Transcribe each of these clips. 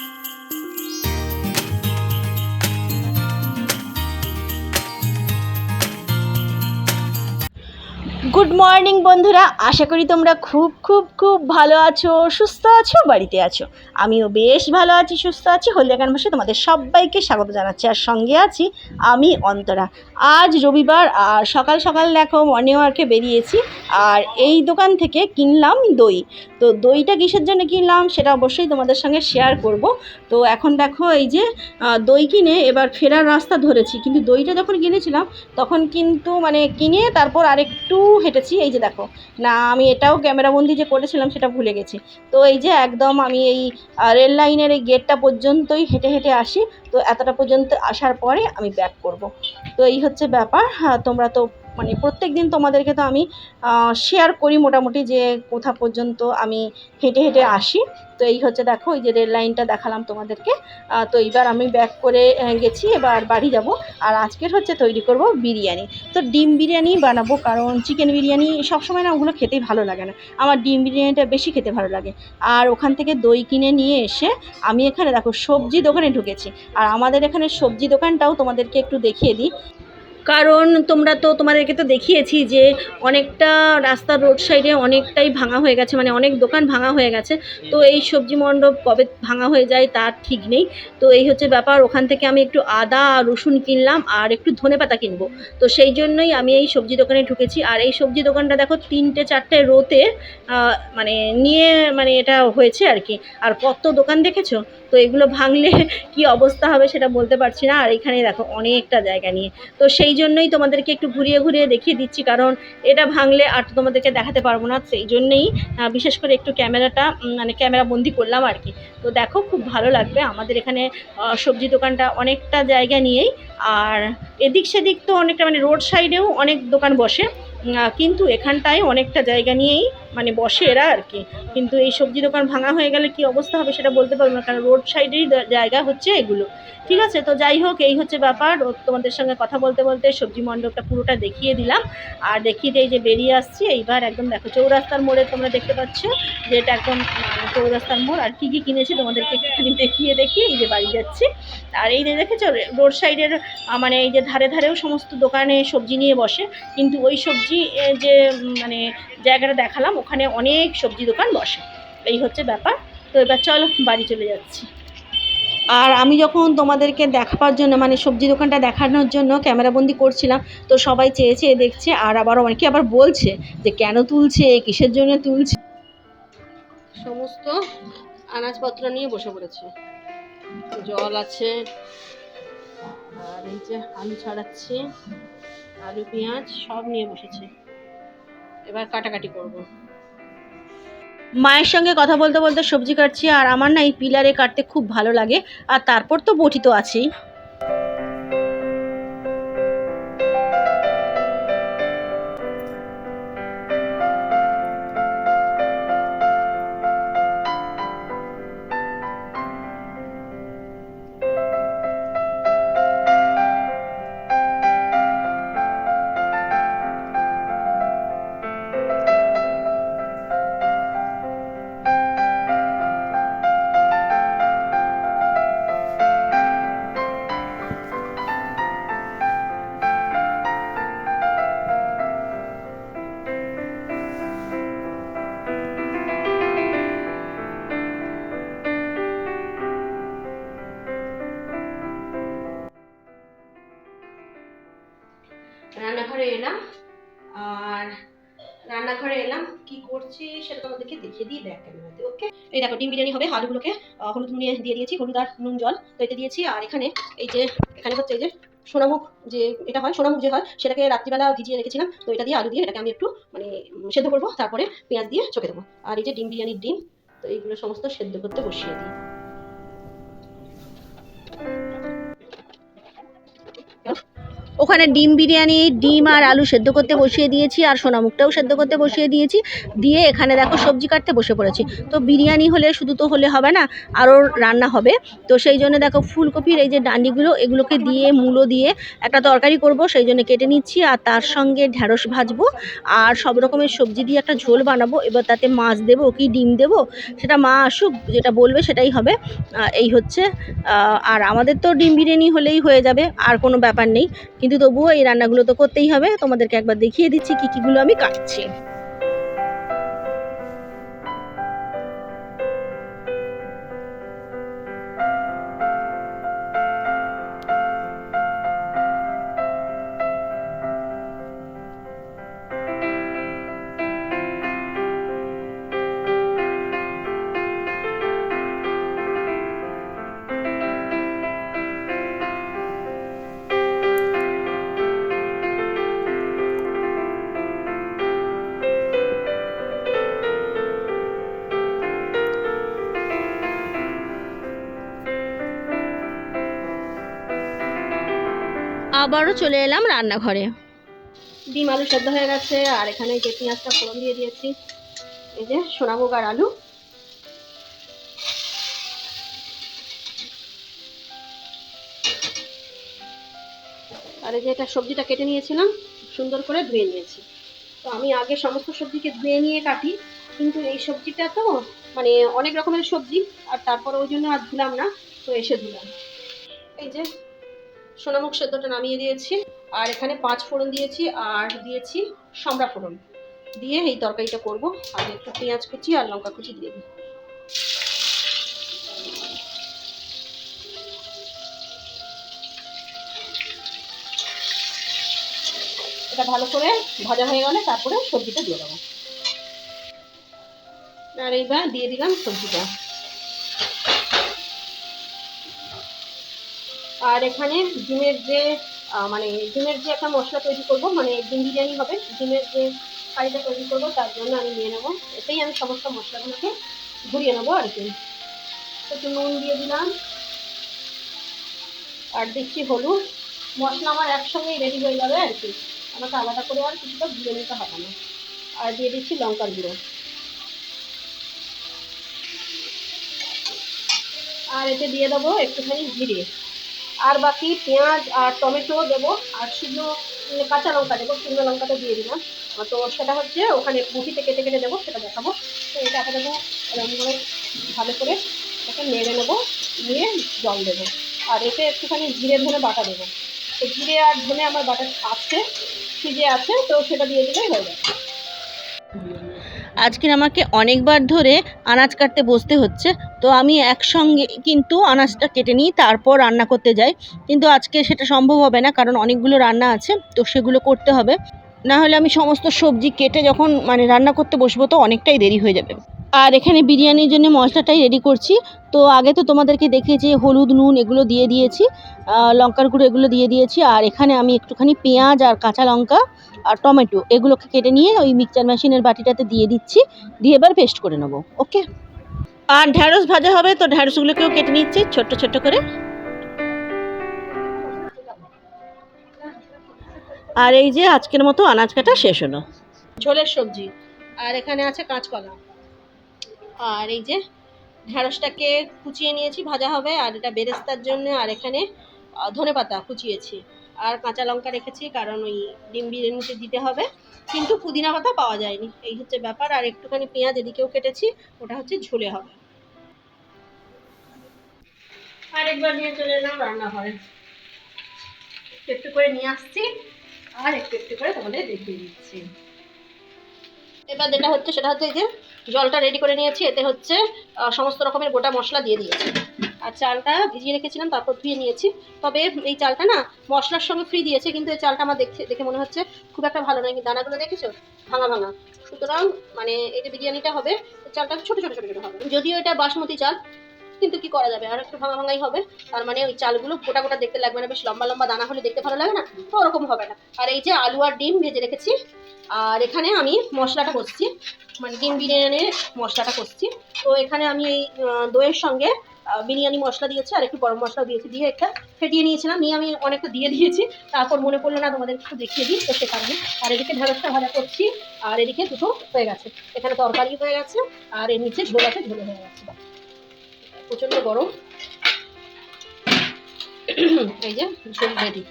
Thank you. Good morning বন্ধুরা। আশা করি তোমরা খুব খুব খুব ভালো আছো, সুস্থ আছো, বাড়িতে আছো। আমিও বেশ ভালো আছি, সুস্থ আছি। হলদিয়া ক্যানভাসে তোমাদের সবাইকে স্বাগত জানাচ্ছি। আর সঙ্গে আছি আমি, অন্তরা। আজ রবিবার, আর সকাল সকাল দেখো মর্নিং ওয়ার্কে বেরিয়েছি। আর এই দোকান থেকে কিনলাম দই। তো দইটা কিসের জন্য কিনলাম, সেটা অবশ্যই তোমাদের সঙ্গে শেয়ার করব। তো এখন দেখো, এই যে দই কিনে এবার ফেরার রাস্তা ধরেছি। কিন্তু দইটা যখন কিনেছিলাম, তখন কিন্তু মানে কিনে তারপর আরেকটু হেঁটেছি এই যে দেখো। না আমি এটাও ক্যামেরাবন্দি যে করেছিলাম সেটা ভুলে গেছি। তো এই যে একদম আমি এই রেল লাইনের এই গেটটা পর্যন্তই হেঁটে হেঁটে আসি। তো এতটা পর্যন্ত আসার পরে আমি ব্যাক করব। তো এই হচ্ছে ব্যাপার। হ্যাঁ, তোমরা তো মানে প্রত্যেক দিন তোমাদেরকে তো আমি শেয়ার করি মোটামুটি যে কোথা পর্যন্ত আমি হেঁটে হেঁটে আসি। তো এই হচ্ছে দেখো ওই যে রেল লাইনটা দেখালাম তোমাদেরকে। তো এইবার আমি ব্যাক করে গেছি, এবার বাড়ি যাব। আর আজকের হচ্ছে তৈরি করব বিরিয়ানি। তো ডিম বিরিয়ানি বানাবো কারণ চিকেন বিরিয়ানি সবসময় না ওগুলো খেতেই ভালো লাগে না। আমার ডিম বিরিয়ানিটা বেশি খেতে ভালো লাগে। আর ওখান থেকে দই কিনে নিয়ে এসে আমি এখানে দেখো সবজি দোকানে ঢুকেছি। আর আমাদের এখানে সবজি দোকানটাও তোমাদেরকে একটু দেখিয়ে দিই। কারণ তোমরা তো তোমাদেরকে তো দেখিয়েছি যে অনেকটা রাস্তার রোড সাইডে অনেকটাই ভাঙা হয়ে গেছে মানে অনেক দোকান ভাঙা হয়ে গেছে। তো এই সবজি মণ্ডপ কবে ভাঙা হয়ে যায় তার ঠিক নেই। তো এই হচ্ছে ব্যাপার, ওখান থেকে আমি একটু আদা আর রসুন কিনলাম আর একটু ধনেপাতা কিনবো। তো সেই জন্যই আমি এই সবজি দোকানে ঢুকেছি। আর এই সবজি দোকানটা দেখো তিনটে চারটে রোতে মানে নিয়ে মানে এটা হয়েছে আর কি। আর কত দোকান দেখেছ? তো এগুলো ভাঙলে কি অবস্থা হবে সেটা বলতে পারছি না। আর এখানে দেখো অনেকটা জায়গা নিয়ে। তো সেই জন্যই তোমাদেরকে একটু ঘুরিয়ে ঘুরিয়ে দেখিয়ে দিচ্ছি, কারণ এটা ভাঙলে আর তো তোমাদেরকে দেখাতে পারব না। সেই জন্যেই বিশেষ করে একটু ক্যামেরাটা মানে ক্যামেরা বন্দি করলাম আর কি। তো দেখো, খুব ভালো লাগবে। আমাদের এখানে সবজি দোকানটা অনেকটা জায়গা নিয়েই, আর এদিক সেদিক তো অনেকটা মানে রোড সাইডেও অনেক দোকান বসে। কিন্তু এখানটায় অনেকটা জায়গা নিয়েই মানে বসে এরা আর কি। কিন্তু এই সবজি দোকান ভাঙা হয়ে গেলে কি অবস্থা হবে সেটা বলতে পারব না, কারণ রোড সাইডেরই জায়গা হচ্ছে এগুলো। ঠিক আছে, তো যাই হোক, এই হচ্ছে ব্যাপার। তোমাদের সঙ্গে কথা বলতে বলতে সবজি মণ্ডপটা পুরোটা দেখিয়ে দিলাম। আর দেখিয়ে দিয়ে যে বেরিয়ে আসছি, এইবার একদম দেখো চৌরাস্তার মোড়ে তোমরা দেখতে পাচ্ছ যে এটা একদম চৌরাস্তার মোড়। আর কী কী কিনেছি তোমাদেরকে একটুখানি দেখিয়ে দেখিয়ে এই যে বাড়ি যাচ্ছি। আর এই যে দেখেছ রোড সাইডের মানে এই যে ধারে ধারেও সমস্ত দোকানে সবজি নিয়ে বসে। কিন্তু ওই সবজি এ, যে মানে জায়গাটা দেখালাম ওখানে অনেক সবজি দোকান বসে। এই হচ্ছে ব্যাপার। তো এবার চলো বাড়ি চলে যাচ্ছি। আর আমি যখন তোমাদেরকে দেখাবার জন্য মানে সবজি দোকানটা দেখানোর জন্য ক্যামেরাবন্দি করছিলাম তো সবাই চেয়ে চেয়ে দেখছে আর আবার অনেকে আবার বলছে যে কেন তুলছে কিসের জন্য তুলছে? সমস্ত আনাজপত্র নিয়ে বসে পড়েছে। জল আছে আর এই যে আলু ছাড়াচ্ছে, আলু, পেঁয়াজ সব নিয়ে বসেছে। এবার কাটাকাটি করব। মায়ের সঙ্গে কথা বলতে বলতে সবজি কাটছি আর আমার না এই পিলারে কাটতে খুব ভালো লাগে, আর তারপর তো বটি তো আছেই। দেখিয়ে দিই, ব্যাগ ক্যামেরাতে ওকে এই দেখো, ডিম বিরিয়ানি হবে, আলুগুলোকে হলুদ নুন দিয়ে দিয়েছি হলুদ আর নুন, জল। তো এটা দিয়েছি, আর এখানে এই যে, এখানে হচ্ছে এই যে সোনামুখ যে এটা হয়, সোনামুখ যে হয়, সেটাকে রাত্রিবেলা ভিজিয়ে রেখেছিলাম। তো এটা দিয়ে আলু দিয়ে এটাকে আমি একটু মানে সেদ্ধ করব, তারপরে পেঁয়াজ দিয়ে চোখে দেবো। আর এই যে ডিম বিরিয়ানির ডিম, তো এইগুলো সমস্ত সেদ্ধ করতে বসিয়ে দিই। ওখানে ডিম বিরিয়ানি, ডিম আর আলু সেদ্ধ করতে বসিয়ে দিয়েছি আর সোনামুখটাও সেদ্ধ করতে বসিয়ে দিয়েছি। দিয়ে এখানে দেখো সবজি কাটতে বসে পড়েছি। তো বিরিয়ানি হলে শুধু তো হলে হবে না, আরও রান্না হবে। তো সেই জন্য দেখো ফুলকপির এই যে ডান্ডিগুলো, এগুলোকে দিয়ে, মূলো দিয়ে একটা তরকারি করব, সেই জন্য কেটে নিচ্ছি আর তার সঙ্গে ঢ্যাঁড়স ভাজবো। আর সব রকমের সবজি দিয়ে একটা ঝোল বানাবো, এবার তাতে মাছ দেবো কি ডিম দেবো, সেটা মা আসুক, যেটা বলবে সেটাই হবে। এই হচ্ছে আর আমাদের তো ডিম বিরিয়ানি হলেই হয়ে যাবে, আর কোনো ব্যাপার নেই। তবুও এই রান্নাগুলো তো করতেই হবে। তোমাদেরকে একবার দেখিয়ে দিচ্ছি কী কীগুলো আমি কাটছি। আবারও চলে এলাম রান্নাঘরে। ডিম আলু সেদ্ধ হয়ে গেছে, আর এখানে যে পেঁয়াজটা ফোড়ন দিয়ে দিয়েছি, এই যে সোনামুগ আর আলু। আর এই যে এটা সবজিটা কেটে নিয়েছিলাম, সুন্দর করে ধুয়ে নিয়েছি। তো আমি আগে সমস্ত সবজিকে ধুয়ে নিয়ে কাটি, কিন্তু এই সবজিটা তো মানে অনেক রকমের সবজি, আর তারপরে ওই জন্য আর ধুলাম না, তো এসে ধুলাম। এই যে সোনামুখ সেদ্ধটা নামিয়ে দিয়েছি। আর এখানে পাঁচ ফোড়ন দিয়েছি আর দিয়েছি সম্রা ফোড়ন। দিয়ে এই তরকারিটা করব। আর একটু পেঁয়াজ কুচি আর লঙ্কা কুচি দিয়ে দিই। এটা ভালো করে ভাজা হয়ে গেলে তারপরে সবজিটা দিয়ে দেবো। আর এইবার দিয়ে দিলাম সবজিটা। আর এখানে ডিমের যে মানে ডিমের যে একটা মশলা তৈরি করব মানে ডিম বিরিয়ানি হবে, ডিমের যে কারিটা তৈরি করব, তার জন্য আমি নিয়ে নেব। এতেই আমি সমস্ত মশলাগুলোকে ঘুরিয়ে নেব আর কি। একটু নুন দিয়ে দিলাম। আর দিচ্ছি হলুদ। মশলা আমার একসঙ্গেই রেডি হয়ে যাবে আর কি। আমাকে আলাদা করে আর কিছুটা ঘুরে নিতে হবে না। আর দিয়ে দিচ্ছি লঙ্কার গুঁড়ো। আর এতে দিয়ে দেবো একটুখানি জিরে। আর বাকি পেঁয়াজ আর টমেটো দেবো, আর শুকনো কাঁচা লঙ্কা দেবো, শুকনো লঙ্কাটা দিয়ে দিলাম। তো সেটা হচ্ছে ওখানে মুঠিতে কেটে কেটে দেবো, সেটা দেখাবো। তো এটা আপাতত এরকম করে ভালো করে ওকে নেড়ে নেব, নিয়ে জল দেবো। আর এতে একটুখানি জিরে ধনে বাটা দেবো। তো জিরে আর ধনে আমার বাটা আছে ফ্রিজে আছে, তো সেটা দিয়ে দিলেই হয়ে যাবে। আজকের আমাকে অনেকবার ধরে আনাজ কাটতে বসতে হচ্ছে। তো আমি একসঙ্গে কিন্তু আনাজটা কেটে নিই, তারপর রান্না করতে যাই। কিন্তু আজকে সেটা সম্ভব হবে না, কারণ অনেকগুলো রান্না আছে, তো সেগুলো করতে হবে। না হলে আমি সমস্ত সবজি কেটে যখন মানে রান্না করতে বসবো, তো অনেকটাই দেরি হয়ে যাবে। আর এখানে বিরিয়ানির জন্য মশলাটাই রেডি করছি। তো আগে তো তোমাদেরকে দেখিয়েছি, হলুদ, নুন এগুলো দিয়ে দিয়েছি লঙ্কার গুঁড়ো এগুলো দিয়ে দিয়েছি, আর এখানে আমি একটুখানি পেঁয়াজ আর কাঁচা লঙ্কা আর টমেটো এগুলোকে কেটে নিয়ে ওই মিক্সচার মেশিনের বাটিটাতে দিয়ে দিচ্ছি, দিয়ে এবার পেস্ট করে নেব ওকে আর ঢ্যাঁড়স ভাজা হবে, তো ঢ্যাঁড়সগুলোকেও কেটে নিচ্ছি, ছোট্ট ছোট্ট করে। আর এই যে আজকের মতো আনাজ কাটা শেষ হলো। ঝোলের সবজি, আর এখানে আছে কাঁচকলা। আর এই যে ঢ্যাঁড়সটাকে কুচিয়ে নিয়েছি, ভাজা হবে। আর এটা বেরেস্তার জন্য, আর এখানে ধনে পাতা কুচিয়েছি। আর কাঁচা লঙ্কা রেখেছি, কারণ ওই ডিম বিরিয়ানিতে দিতে হবে। কিন্তু পুদিনা পাতা পাওয়া যায়নি, এই হচ্ছে ব্যাপার। আর একটুখানি পেঁয়াজ এদিকেও কেটেছি, ওটা হচ্ছে ঝোলে হবে। আর একবার নিয়ে চলে এলাম রান্নাঘরে। একটু একটু করে নিয়ে আসছি, আর একটু একটু করে তোমাদের দেখিয়ে দিচ্ছি। এবার যেটা হচ্ছে, সেটা হচ্ছে এই যে জলটা রেডি করে নিয়েছি। এতে হচ্ছে সমস্ত রকমের গোটা মশলা দিয়ে দিয়েছি। আর চালটা ভিজিয়ে রেখেছিলাম, তারপর ধুয়ে নিয়েছি। তবে এই চালটা না, মশলার সঙ্গে ফ্রি দিয়েছে, কিন্তু এই চালটা আমার দেখতে দেখে মনে হচ্ছে খুব একটা ভালো নয়। দানাগুলো দেখেছ? ভাঙা ভাঙা। সুতরাং মানে এই যে বিরিয়ানিটা হবে চালটা ছোটো ছোটো ছোটো ছোটো হবে। যদিও এটা বাসমতি চাল, কিন্তু কি করা যাবে? আর একটু ভাঙা, ভাঙাই হবে। তার মানে ওই চালগুলো গোটা গোটা দেখতে লাগবে না। বেশ লম্বা লম্বা দানা হলে দেখতে ভালো লাগে না? তো ওরকম হবে না। আর এই যে আলু আর ডিম ভেজে রেখেছি আর এখানে আমি মশলাটা করছি মানে ডিম বিরিয়ানির মশলাটা করছি তো এখানে আমি এই দইয়ের সঙ্গে বিরিয়ানি মশলা দিয়েছি আর একটু গরম মশলা দিয়েছি। দিয়ে একটা ফেটিয়ে নিয়েছিলাম, নিয়ে আমি অনেকটা দিয়ে দিয়েছি। তারপর মনে পড়ল না তোমাদের একটু দেখিয়ে দিই তো সে কারণে। আর এদিকে ঢেঁড়সটা ভাজা করছি, আর এদিকে দুটো হয়ে গেছে। এখানে তরকারি হয়ে গেছে, আর এর নিচে ঝোল আছে, ঝোল হয়ে গেছে। প্রচণ্ড গরম। এই যে, ঝোল রেডি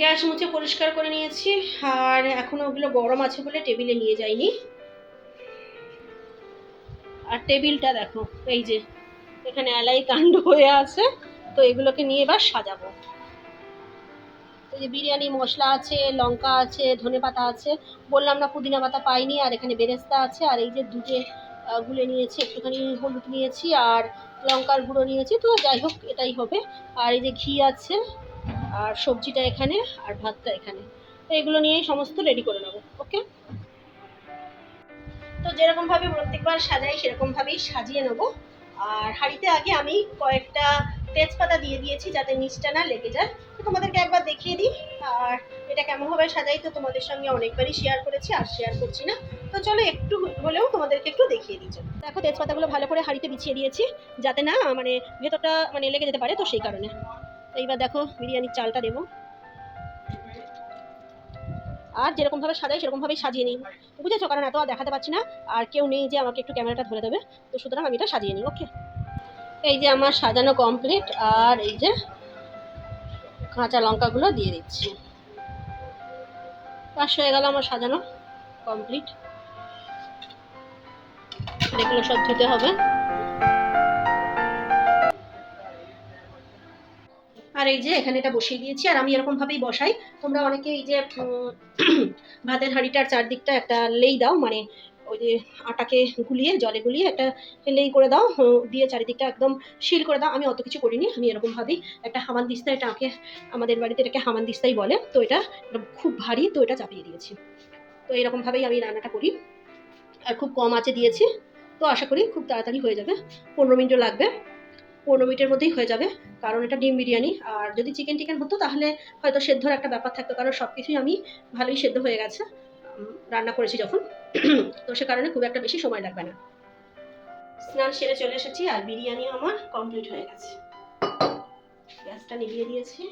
গ্যাস মুছে পরিষ্কার করে নিয়েছি, আর এখনও ওগুলো গরম আছে বলে টেবিলে নিয়ে যাইনি। আর টেবিলটা দেখো, এই যে, এখানে এলাই কাণ্ড হয়ে আছে, তো এগুলোকে নিয়ে এবার সাজাবো। এই যে বিরিয়ানি, মশলা আছে, লঙ্কা আছে, ধনে পাতা আছে, বললাম না পুদিনা পাতা পাইনি, আর এখানে বেরেস্তা আছে, আর এই যে দুধে গুলে নিয়েছি, একটুখানি হলুদ নিয়েছি, আর লঙ্কার গুঁড়ো নিয়েছি, তো যাই হোক এটাই হবে। আর এই যে ঘি আছে আর সবজিটা এখানে আর ভাতটা এখানে। তো এগুলো নিয়েই সমস্ত রেডি করে নেব ওকে তো যেরকমভাবে প্রত্যেকবার সাজাই, সেরকমভাবেই সাজিয়ে নেব। আর হাঁড়িতে আগে আমি কয়েকটা তেজপাতা দিয়ে দিয়েছি যাতে নিচটা না লেগে যায়। তো তোমাদেরকে একবার দেখিয়ে দিই। আর এটা কেমনভাবে সাজাই তো তোমাদের সঙ্গে অনেকবারই শেয়ার করেছি, আর শেয়ার করছি না। তো চলো একটু হলেও তোমাদেরকে একটু দেখিয়ে দিই। চলো। দেখো, তেজপাতাগুলো ভালো করে হাঁড়িতে বিছিয়ে দিয়েছি, যাতে না মানে ভেতরটা মানে লেগে যেতে পারে তো সেই কারণে। এইবার দেখো বিরিয়ানির চালটা দেবো। আর যেরকমভাবে সাজাই, সেরকমভাবেই সাজিয়ে নিই। বুঝেছ? কারণ এত আর দেখাতে পারছি না। আর কেউ নেই যে আমাকে একটু ক্যামেরাটা ধরে দেবে। তো সুতরাং আমি এটা সাজিয়ে নিই, ওকে? এই যে আমার সাজানো কমপ্লিট আর এই যে কাঁচা লঙ্কাগুলো দিয়ে দিচ্ছি। পাশ হয়ে গেল আমার সাজানো কমপ্লিট এগুলো সব ধুতে হবে। আর এই যে এখানে এটা বসিয়ে দিয়েছি, আর আমি এরকম ভাবেই বসাই। তোমরা অনেকে এই যে ভাতের হাঁড়িটার চারদিকটা একটা লেই দাও মানে ওই যে আটাকে গুলিয়ে, জলে গুলিয়ে একটা লেই করে দাও দিয়ে চারিদিকটা একদম শিল করে দাও। আমি অত কিছু করিনি, আমি এরকম ভাবেই একটা হামান দিস্তা আঁকে আমাদের বাড়িতে এটাকে হামান দিস্তাই বলে। তো এটা এটা খুব ভারী, তো এটা চাপিয়ে দিয়েছি। তো এরকমভাবেই আমি রান্নাটা করি। আর খুব কম আছে দিয়েছি। তো আশা করি খুব তাড়াতাড়ি হয়ে যাবে। পনেরো মিনিটও লাগবে। পনেরো মিনিটের মধ্যেই হয়ে যাবে। কারণ এটা ডিম বিরিয়ানি। আর যদি চিকেন টিকেন হতো, তাহলে হয়তো সেদ্ধর একটা ব্যাপার থাকতো, কারণ সব কিছুই আমি ভালোই সেদ্ধ হয়ে গেছে রান্না করেছি যখন। তো সে কারণে খুব একটা বেশি সময় লাগবে না। স্নান সেরে চলে এসেছি, আর বিরিয়ানি আমার কমপ্লিট হয়ে গেছে। গ্যাসটা নিভিয়ে দিয়েছি।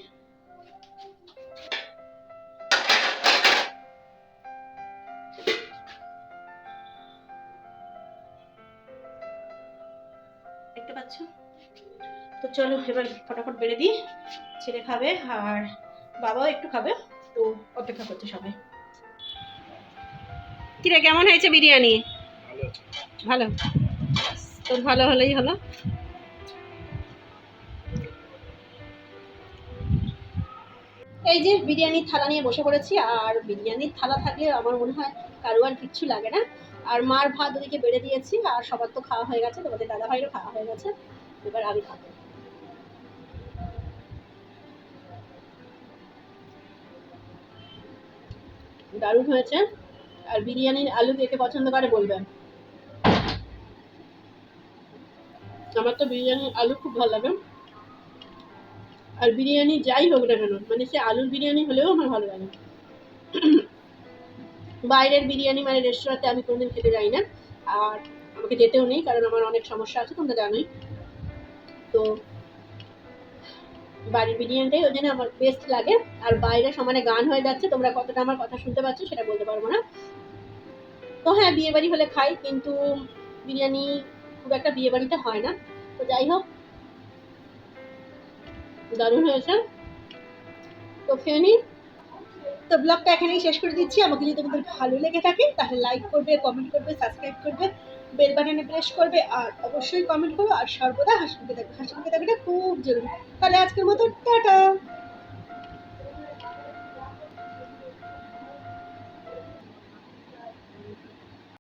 দেখতে পাচ্ছ? তো চলো এবার ফটাফট বেড়ে দিই। ছেলে খাবে আর বাবাও একটু খাবে তো অপেক্ষা করছে সবাই। কিরে কেমন হয়েছে বিরিয়ানি? ভালো তোর ভালো হলেই হলো। এই যে বিরিয়ানির থালা নিয়ে বসে পড়েছি আর বিরিয়ানির থালা থাকলে আমার মনে হয় কারও আর কিচ্ছু লাগে না। আর মার ভাত ওদিকে বেড়ে দিয়েছি আর সবার তো খাওয়া হয়ে গেছে তোমাদের দাদা ভাইয়েরও খাওয়া হয়ে গেছে এবার আমি খাব। দারুণ হয়েছে। আর বিরিয়ানির আলু কে পছন্দ করে বলবেন? আমার তো বিরিয়ানির আলু খুব ভালো লাগে। আর বিরিয়ানি যাই হোক না কেন মানে সে আলুর বিরিয়ানি হলেও আমার ভালো লাগে। বাইরের বিরিয়ানি মানে রেস্টুরেন্টে আমি কোনোদিন খেতে যাই না। আর আমাকে যেতেও নেই, কারণ আমার অনেক সমস্যা আছে, তোমরা জানোই। তো বাড়ির বিরিয়ানিটাই, ওই জন্য আমার বেস্ট লাগে। আর বাইরে সমানে গান হয়ে যাচ্ছে, তোমরা কতটা আমার কথা শুনতে পাচ্ছ সেটা বলতে পারব না। তো হ্যাঁ বিয়ে বাড়ি হলে খাই, কিন্তু বিরিয়ানি খুব একটা বিয়ে বাড়িতে হয় না। তো যাই হোক, দারুণ হয়েছে। তো নিই তো ব্লগটা এখানেই শেষ করে দিচ্ছি। আমাকে যদি তোমাদের ভালো লেগে থাকে, তাহলে লাইক করবে কমেন্ট করবে সাবস্ক্রাইব করবে। বেল বাটনে প্রেস করবে, আর অবশ্যই কমেন্ট করো, আর সর্বদা হাসি মুখে থাকবে হাসি মুখে থাকাটা খুব জরুরি। তাহলে আজকের মতো, টাটা!